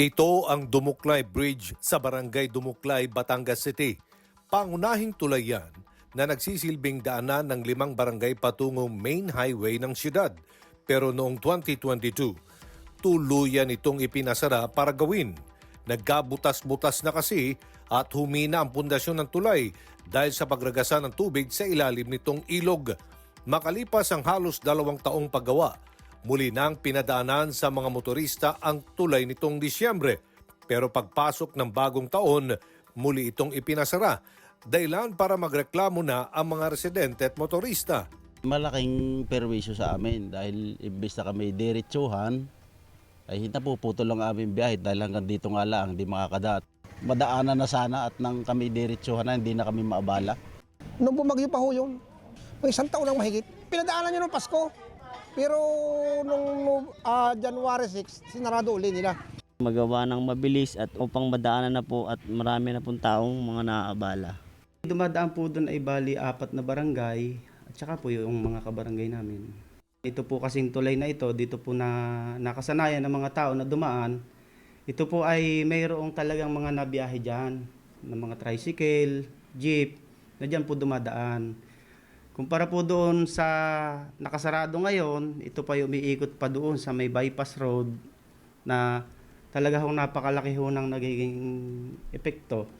Ito ang Dumuklay Bridge sa Barangay Dumuklay, Batangas City. Pangunahing tulay yan na nagsisilbing daanan ng limang barangay patungong main highway ng siyudad. Pero noong 2022, tuluyan itong ipinasara para gawin. Nagkabutas-butas na kasi at humina ang pundasyon ng tulay dahil sa pagragasan ng tubig sa ilalim nitong ilog. Makalipas ang halos dalawang taong paggawa, muli nang pinadaanan sa mga motorista ang tulay nitong Disyembre. Pero pagpasok ng bagong taon, muli itong ipinasara. Dahilan para magreklamo na ang mga residente at motorista. Malaking perwisyo sa amin dahil imbes na kami diretsuhan, ay napuputol lang aming biyahe dahil hanggang dito nga lang, hindi makakadat. Madaanan na sana at nang kami diretsuhan na, hindi na kami maabala. Nung bumagyo pa ho yun, may isang taon lang mahigit, pinadaanan nyo ng Pasko. Pero nung nung, ah, January 6, sinarado uli nila. magawa ng mabilis at upang madaanan na po at marami na pong taong mga naaabala. Dumadaan po doon ay bali apat na barangay at saka po yung mga kabarangay namin. Ito po kasing tulay na ito, dito po na nakasanayan ng mga tao na dumaan. Ito po ay mayroong talagang mga nabiyahe dyan, ng mga tricycle, jeep, na dyan po dumadaan. Kumpara po doon sa nakasarado ngayon, ito pa yung umiikot pa doon sa may bypass road na talaga hong napakalaki ho ng nagiging epekto.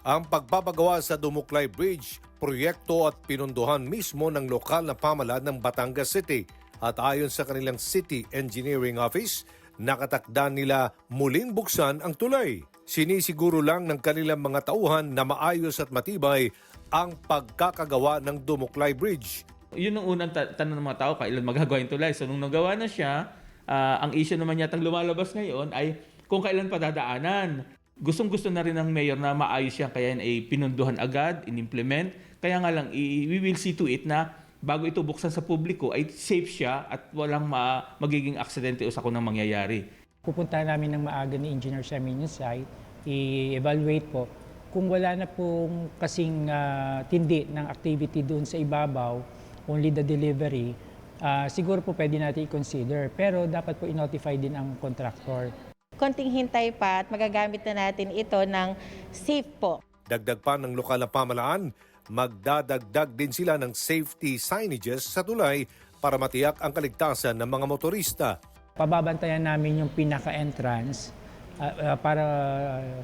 Ang pagpapagawa sa Dumuklay Bridge, proyekto at pinunduhan mismo ng lokal na pamalaan ng Batangas City. At ayon sa kanilang City Engineering Office, nakatakda nila muling buksan ang tulay. Sinisiguro lang ng kanilang mga tauhan na maayos at matibay ang pagkakagawa ng Dumuklay Bridge. Yun ang unang ta- tanong ng mga tao, kailan magagawa yung tulay. So nung nagawa na siya, ah, ang issue naman yatang lumalabas ngayon ay kung kailan pa dadaanan. Gustong gusto na rin ng mayor na maayos siya, kaya ay pinunduhan agad, in-implement. Kaya nga lang, i- we will see to it na bago ito buksan sa publiko ay safe siya at walang ma- magiging aksidente o sakuna mangyayari. Pupunta namin ng maaga ni engineer sa amin yung site, i-evaluate po. Kung wala na pong kasing ah, tindi ng activity doon sa ibabaw, only the delivery, ah, siguro po pwede natin i-consider. Pero dapat po i-notify din ang contractor. konting hintay pa at magagamit na natin ito ng safe po. Dagdag pa ng lokal na pamalaan, magdadagdag din sila ng safety signages sa tulay para matiyak ang kaligtasan ng mga motorista. Pababantayan namin yung pinaka-entrance ah, ah, para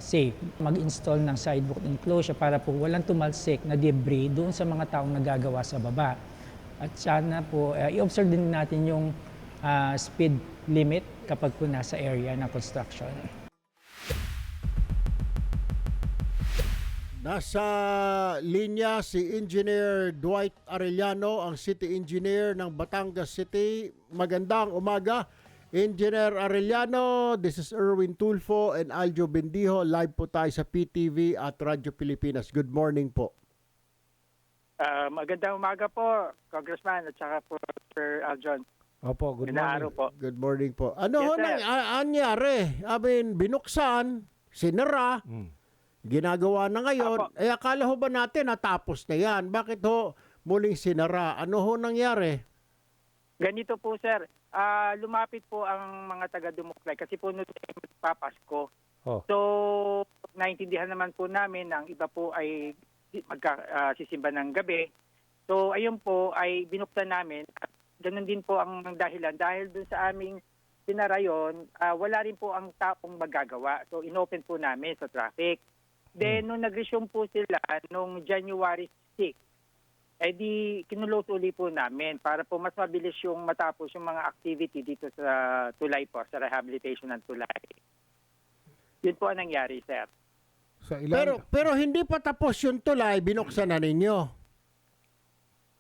safe. Mag-install ng sidewalk enclosure para po walang tumalsik na debris doon sa mga taong nagagawa sa baba. At sana po, ah, i-observe din natin yung ah, speed limit kapag po nasa area ng construction. Nasa linya si Engineer Dwight Arellano, ang City Engineer ng Batangas City. Magandang umaga. Engineer Arellano, this is Erwin Tulfo and Aljo Bendijo. Live po tayo sa PTV at Radyo Pilipinas. Good morning po. Ah, magandang umaga po, Congressman at saka po Sir Aljon. Opo, good Inaaraw morning. po. Good morning po. Ano Yes, ho nang a- anyari? I mean, binuksan, sinara, ginagawa na ngayon. Apo. Eh, akala ho ba natin natapos na yan? Bakit ho muling sinara? Ano ho nangyari? Ganito po sir, Ah, lumapit po ang mga taga Dumuklay kasi po noon ay magpapasko. Oh. So, naintindihan naman po namin na ang iba po ay magkasisimba ng gabi. So, ayun po ay binuksan namin at ganun din po ang dahilan dahil dun sa aming sinarayon, ah, wala rin po ang tapong magagawa. So, inopen po namin sa traffic. Then, nung nag-resume po sila nung January 6, eh di kinulos uli po namin para po mas mabilis yung matapos yung mga activity dito sa tulay po, sa rehabilitation ng tulay. Yun po ang nangyari, sir. Pero pero hindi pa tapos yung tulay, binuksan na ninyo.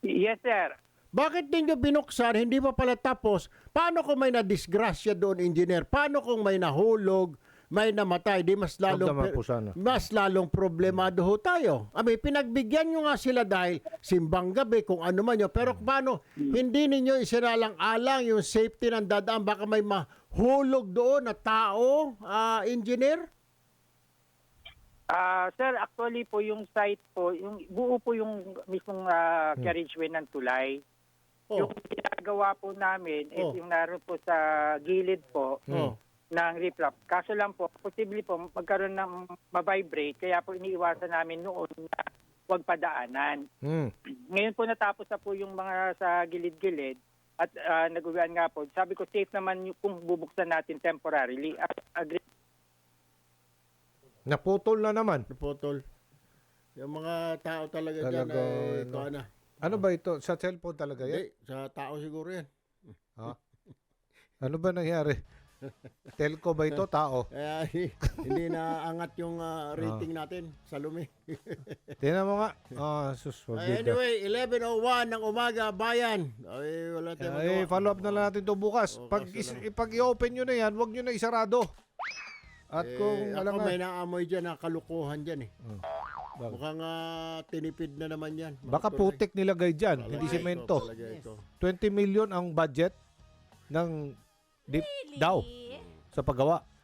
Yes, sir. Bakit ninyo binuksan, hindi pa pala tapos? Paano kung may na-disgrasya doon, engineer? Paano kung may nahulog, may namatay? Di mas lalong, mas lalong problemado ho tayo. Abi, pinagbigyan nyo nga sila dahil simbang gabi, kung ano man yun. Pero paano, hindi ninyo isinalang-alang yung safety ng dadaan? Baka may mahulog doon na tao, ah, engineer? Ah, sir, actually po yung site po, yung buo po yung mismong ah, carriageway ng tulay. Oh. Yung ginagawa po namin is Oh. yung naroon po sa gilid po, Oh. Ng riprap. Kaso lang po, posible po magkaroon ng ma-vibrate, kaya po iniiwasan namin noon na huwag padaanan. Hmm. Ngayon po natapos na po yung mga sa gilid-gilid at uh, nagugaan nga po. Sabi ko safe naman yung, kung bubuksan natin temporarily. Ag- agree Naputol na naman. Naputol. Yung mga tao talaga, dyan Talaga, ay ano. ito na. Ano ba ito? Sa cellphone talaga yan? Hindi, sa tao siguro yan. Ano ba nangyari? Telco ba ito? Tao? Kaya hindi na angat yung ah, rating natin sa lumi. Tingnan mo nga. Ah, sus, Ay, anyway, 11.01 ng umaga, bayan. Ay, wala tayong Eh, magawa. follow up na lang natin to bukas. Bukas Pag, is, pag i-open nyo na yan, huwag nyo na isarado. At Eh, kung ako alam nga, may naamoy dyan na kalukuhan dyan eh. Oh. Bakit? Mukhang ah, tinipid na naman yan. Mga baka tuloy. putik nilagay dyan, hindi ko, semento. palagay ko. 20 million ang budget ng dip daw sa paggawa.